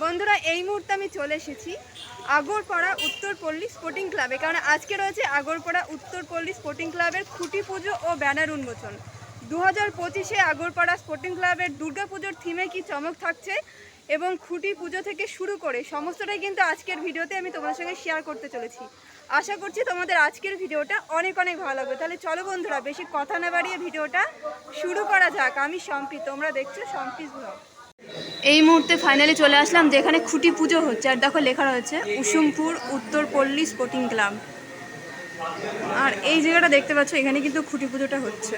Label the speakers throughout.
Speaker 1: বন্ধুরা, এই মুহূর্তে আমি চলে এসেছি আগরপাড়া উত্তরপল্লী স্পোর্টিং ক্লাবে কারণ আজকে রয়েছে আগরপাড়া উত্তরপল্লী স্পোর্টিং ক্লাবের খুঁটি পুজো ও ব্যানার উন্মোচন। দু হাজার পঁচিশে আগরপাড়া স্পোর্টিং ক্লাবের দুর্গাপুজোর থিমে কি চমক থাকছে এবং খুঁটি পুজো থেকে শুরু করে সমস্তটাই কিন্তু আজকের ভিডিওতে আমি তোমাদের সঙ্গে শেয়ার করতে চলেছি। আশা করছি তোমাদের আজকের ভিডিওটা অনেক অনেক ভালো লাগবে। তাহলে চলো বন্ধুরা, বেশি কথা না বাড়িয়ে ভিডিওটা শুরু করা যাক। আমি সম্পি, তোমরা দেখছ সম্পিস ব্লগ। এই মুহূর্তে ফাইনালি চলে আসলাম, যেখানে খুঁটি পুজো হচ্ছে। আর দেখো লেখা রয়েছে উসুমপুর উত্তরপল্লী স্পোর্টিং ক্লাব আর এই জায়গাটা দেখতে পাচ্ছ, এখানে কিন্তু খুঁটি পুজোটা হচ্ছে।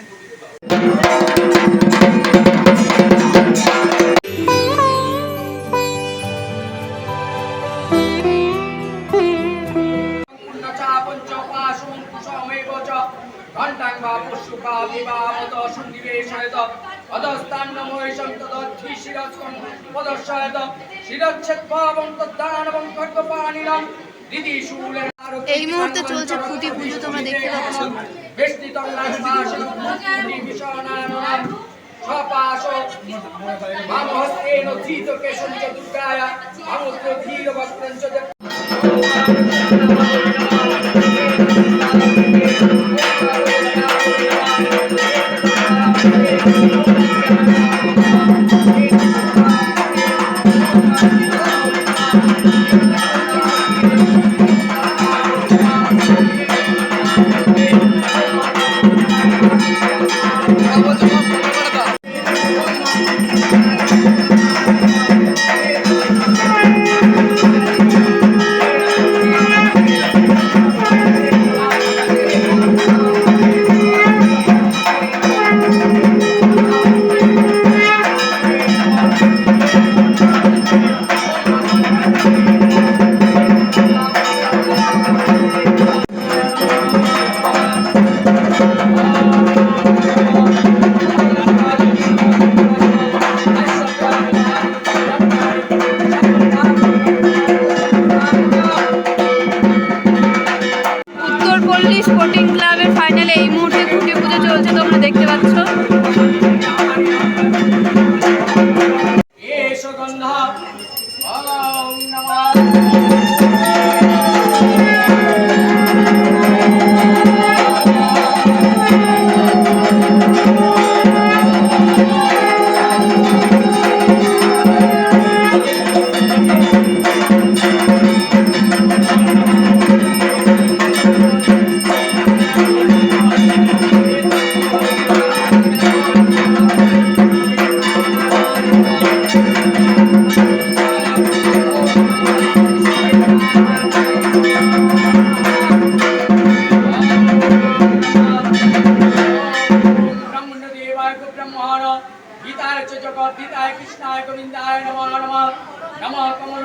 Speaker 2: বা পশু বা অধস্তান্নমোষম তদধি শিরস্কম পদশায়ত শিরচ্ছেদ পাবং তদ্দানবং খর্গপাণিরম দিদি শূলে
Speaker 1: এই মুহূর্তে চলছে খুঁটি পুজো, তোমরা দেখতে পাচ্ছ।
Speaker 2: বেষ্টিতং ধীর বস্ত্রঞ্চ গীতায় চ জগৎ গীতায় কৃষ্ণায় গোবিন্দায় নমঃ নমঃ নমঃ কমল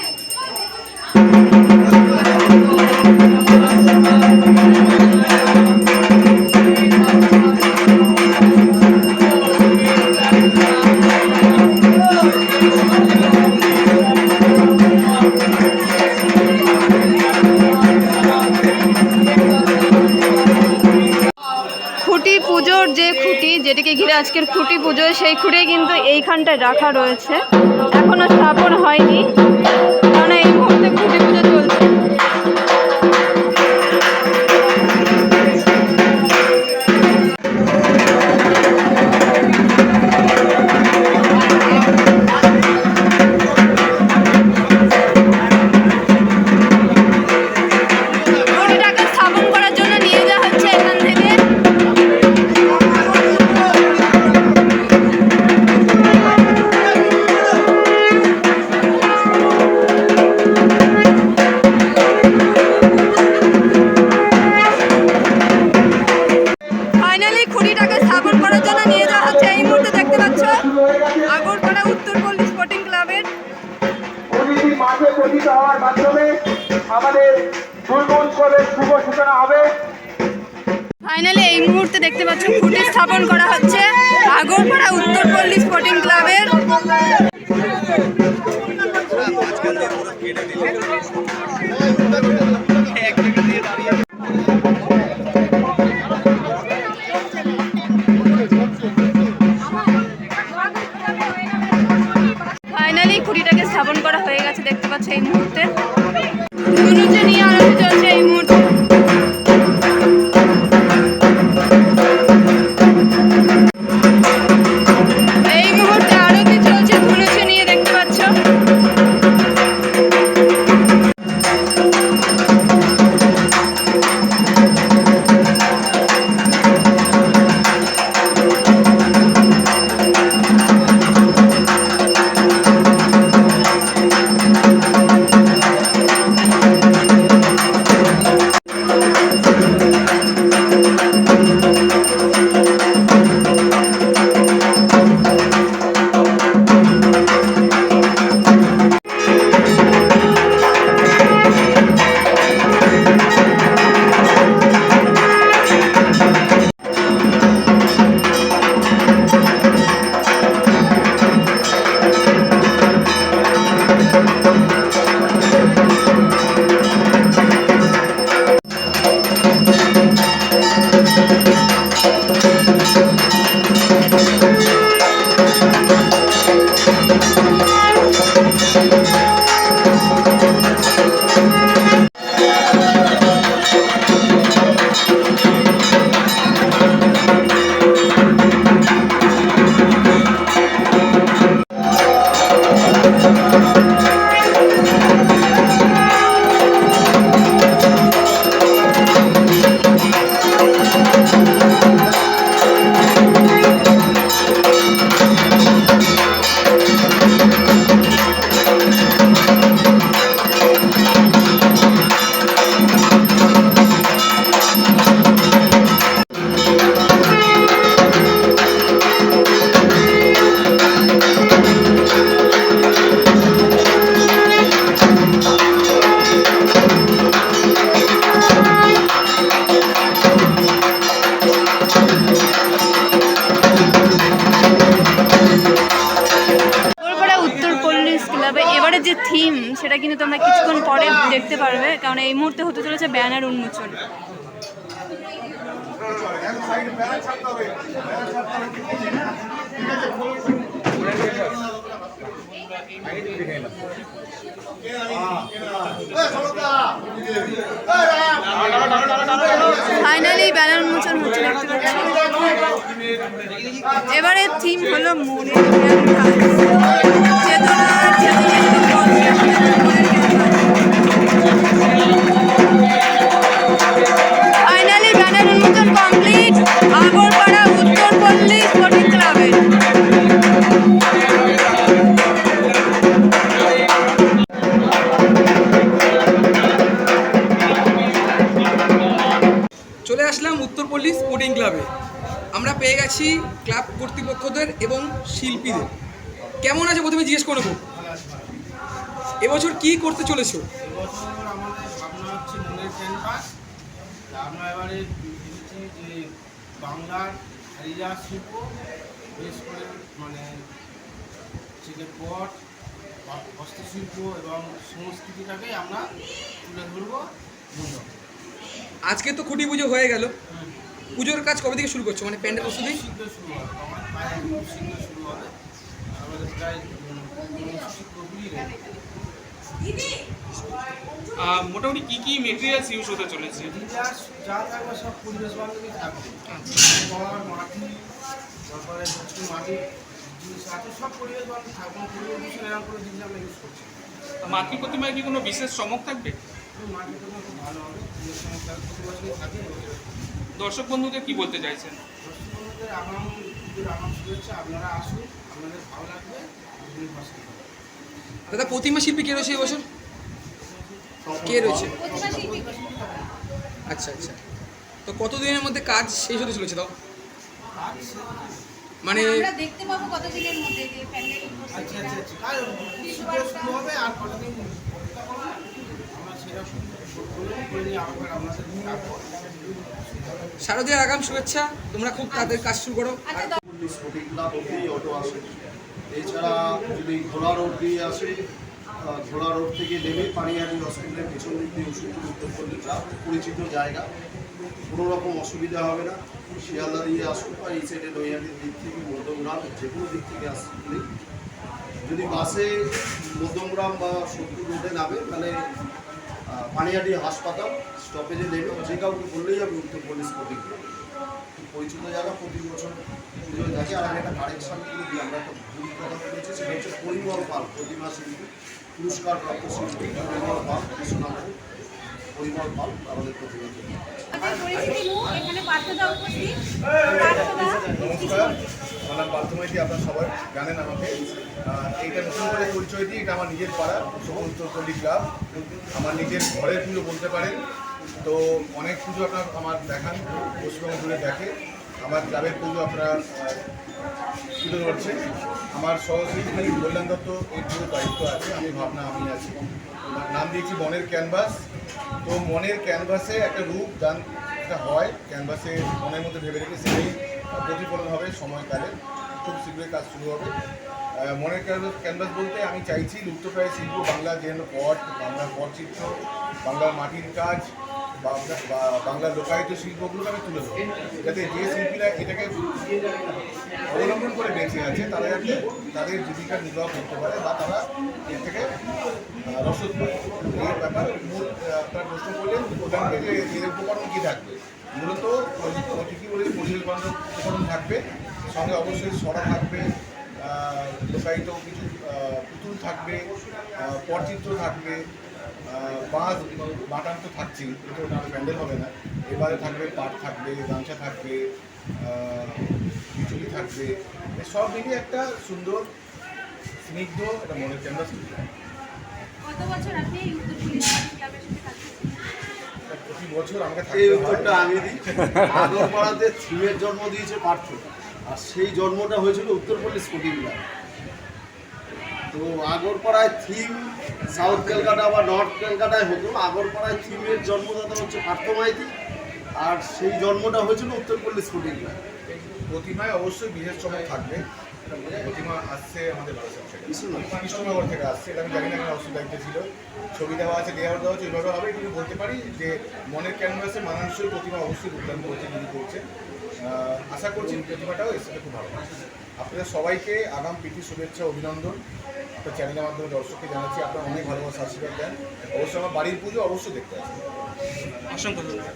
Speaker 1: আজকের খুঁটি পুজো, সেই খুঁটি কিন্তু এইখানটায় রাখা রয়েছে। এখনও স্থাপন হয়নি। কারণ এই মুহূর্তে খুঁটি পুজো স্থাপন করা হচ্ছে আগরপাড়া উত্তরপল্লী স্পোর্টিং ক্লাবের। ফাইনালি ফাইনালি ব্যানার মোচন হচ্ছে এবারে থিম হলো মনের চেতনা চেতনার
Speaker 3: শিল্পীদের। কেমন আছে প্রথমে জিজ্ঞেস করব এবছর কি করতে চলেছো?
Speaker 4: আমরা এবারে যে বাংলার হারিয়া শিল্প বেশ করে মানে হচ্ছে পট হস্তশিল্প এবং সংস্কৃতিটাকে আমরা তুলে ধরবো
Speaker 3: আজকে তো খুঁটি পুজো হয়ে গেল। পুজোর কাজ কবে থেকে শুরু করছ? মানে প্যান্ডেল প্রস্তুতি
Speaker 4: শুরু হবে আমার প্রায় খুব শীঘ্র শুরু হবে আমাদের প্রায় পুরোপুরি রেডি
Speaker 5: আহ, মোটামুটি কি কি মেটেরিয়ালস ইউজ হতে চলেছে?
Speaker 4: যা যা থাকবে সব পরিবেশ থাকবে মাটি তারপরে মাটি জিনিস আছে সব পরিবেশ বান্ধব থাকবে পরিবেশ দূষণ এরকম জিনিস আমরা ইউজ করছি।
Speaker 5: মাতৃ প্রতিমায় কি কোনো বিশেষ চমক থাকবে?
Speaker 4: তো মাটি তো খুব ভালো হবে থাকে
Speaker 5: দর্শক বন্ধুদের কি বলতে চাইছেন?
Speaker 4: দর্শক বন্ধুদের আগাম শুভেচ্ছা আপনারা আসুন। আপনাদের ভালো লাগবে
Speaker 3: দাদা প্রতিমা শিল্পী কে রয়েছে এবছর কে রয়েছে? আচ্ছা আচ্ছা। তো কতদিনের মধ্যে কাজ শেষ হতে চলেছে তাও? মানে
Speaker 6: আমরা দেখতে পাবো কতদিনের মধ্যে যে প্যান্ডেল
Speaker 4: আচ্ছা আচ্ছা আচ্ছা। কাজ শুরু হবে আর কতদিন এরকম বলুন করে নিয়ে আবার আপনাদের থাকব
Speaker 3: শারদীয়ার আগাম শুভেচ্ছা তোমরা খুব তাদের কাজ শুরু করো।
Speaker 6: অটো আসে। এছাড়া যদি ঘোড়া রোড দিয়ে আসে ঘোড়া রোড থেকে নেমে পানিহাটি হসপিটালের পেছন দিক দিয়ে ওষুধ উত্তরপল্লী ক্লাব পরিচিত জায়গা। কোনো রকম অসুবিধা হবে না। শিয়ালদা দিয়ে আসুন বা এই সাইডে নৈহাটির দিক থেকে মধ্যমগ্রাম যে কোনো দিক থেকে আসলে যদি বাসে মধ্যমগ্রাম বা সত্তর রোডে নামে তাহলে পানিহাটি হাসপাতাল স্টপেজে দেবে যে কাউকে বললেই আমি উত্তর প্রদেশ প্রতিক্রিয়া পরিচিত জায়গা প্রতি বছর পুজোয় থাকে আর একটা কারেকশন করে দিই, আমরা একটা ভুল কথা বলেছি, সেটা হচ্ছে পরিমল পাল, প্রতিমা শিল্পী পুরস্কার প্রাপ্ত শিল্পী, পরিমল পাল কৃষ্ণনাথ পরিমল পাল, আমাদের প্রতিমা
Speaker 7: আমার পার্থমাইতি আপনারা সবাই জানেন আমাকে এইটা নতুন করে পরিচয় দিই এটা আমার নিজের পাড়া উত্তরপল্লী ক্লাব আমার নিজের ঘরের পুজো বলতে পারেন তো অনেক পুজো আপনার আমার দেখান পশ্চিমবঙ্গ জুড়ে দেখে আমার ক্লাবের পুজো আপনারা তুলে ধরছে আমার সহশিল্পী কল্যাণ দত্ত এই পুরো দায়িত্ব আছে, আমি ভাবনা আমি আছি। নাম দিয়েছি মনের ক্যানভাস। তো মনের ক্যানভাসে একটা রূপ দান হয়, ক্যানভাসে মনের মধ্যে ভেবে রেখে সেটাই প্রতিফলন হবে সময়কালে। খুব শীঘ্রই কাজ শুরু হবে। মনের ক্যানভাস ক্যানভাস বলতে আমি চাইছি লুপ্তপ্রায় শিল্প বাংলা যেন পট, বাংলার পটচিত্র বাংলার মাটির কাজ বাংলার লোকায়িত শিল্পগুলোকে আমি তুলে ধরবো। যাতে যে শিল্পীরা এটাকে অবলম্বন করে বেঁচে আছে তারা যাতে তাদের জীবিকা নির্বাহ করতে পারে বা তারা এর থেকে রসদ পায়। এই ব্যাপার মূল আপনার প্রশ্ন করলেন প্রধানকে যে এর উপকরণ কী থাকবে? মূলত ঠিকই বলে পরিবেশ বান্ধব উপকরণ থাকবে সঙ্গে অবশ্যই সরা থাকবে লোকায়িত কিছু পুতুল থাকবে আহ, পটচিত্র থাকবে বাঁশ বাটান তো থাকছেই এটা ওটা প্যান্ডেল হবে না। এবারে থাকবে পাট থাকবে গামছা থাকবে খিচুড়ি থাকবে। সব মিলিয়ে একটা সুন্দর স্নিগ্ধ একটা মনের ক্যানভাস
Speaker 8: করছেন
Speaker 7: প্রতি বছর আমাকে
Speaker 6: এই
Speaker 7: থাকতে
Speaker 6: উত্তরটা আমি দিই। আগরপাড়াতে থিমের জন্ম দিয়েছে পার্থ। আর সেই জন্মটা হয়েছিল উত্তরপল্লী স্পোর্টিং ক্লাব তো আগরপাড়ায় থিম সাউথ ক্যালকাটা বা নর্থ ক্যালকাটায় হতো আগরপাড়ায় থিমের জন্মদাতা হচ্ছে পার্থ মাইতি। আর সেই জন্মটা হয়েছিল উত্তরপল্লী স্পোর্টিং ক্লাব
Speaker 7: প্রতিমায় অবশ্যই বিশেষ চমক থাকবে। প্রতিমা আসছে আমাদের।
Speaker 6: কৃষ্ণনগর।
Speaker 7: থেকে। আসছে এটা আমি জানি না কেন অসুবিধা দায়িত্ব ছিল। ছবি দেওয়া আছে দেওয়া দেওয়া আছে ওইভাবে হবে কিন্তু বলতে পারি যে মনের ক্যানভাসে মানানসই প্রতিমা অবশ্যই দুর্দান্ত যিনি করছে। আশা করছি প্রতিমাটাও এসে খুব ভালো আপনাদের সবাইকে আগাম প্রীতি শুভেচ্ছা অভিনন্দন। আপনার চ্যানেলের মাধ্যমে দর্শককে জানাচ্ছি আপনারা অনেক ভালোবাসা আশীর্বাদ দেন। অবশ্যই আমার বাড়ির পুজো অবশ্যই দেখতে আসবেন।
Speaker 5: অসংখ্য ধন্যবাদ।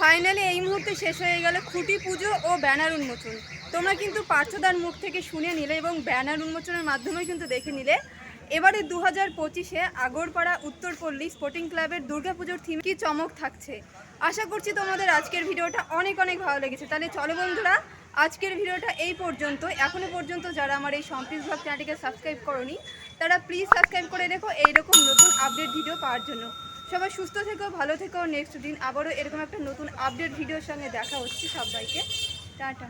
Speaker 1: ফাইনালি এই মুহূর্তে শেষ হয়ে গেল খুঁটি পুজো ও ব্যানার উন্মোচন। তোমরা কিন্তু পার্থদার মুখ থেকে শুনে নিলে এবং ব্যানার উন্মোচনের মাধ্যমে কিন্তু দেখে নিলে। এবারে দু হাজার পঁচিশে আগরপাড়া উত্তরপল্লী স্পোর্টিং ক্লাবের দুর্গাপুজোর থিম কি চমক থাকছে? আশা করছি তোমাদের আজকের ভিডিওটা অনেক অনেক ভালো লেগেছে। তাহলে চলো বন্ধুরা আজকের ভিডিওটা এই পর্যন্ত এখনও পর্যন্ত যারা আমার এই সম্প্রিজ ভাব চ্যানেলটিকে সাবস্ক্রাইব করনি, তারা প্লিজ সাবস্ক্রাইব করে রেখো এইরকম নতুন আপডেট ভিডিও পাওয়ার জন্য। সবাই সুস্থ থেকো, ভালো থেকো নেক্সট দিন আবারও এরকম একটা নতুন আপডেট ভিডিওর সঙ্গে দেখা হচ্ছে সবাইকে। টাটা।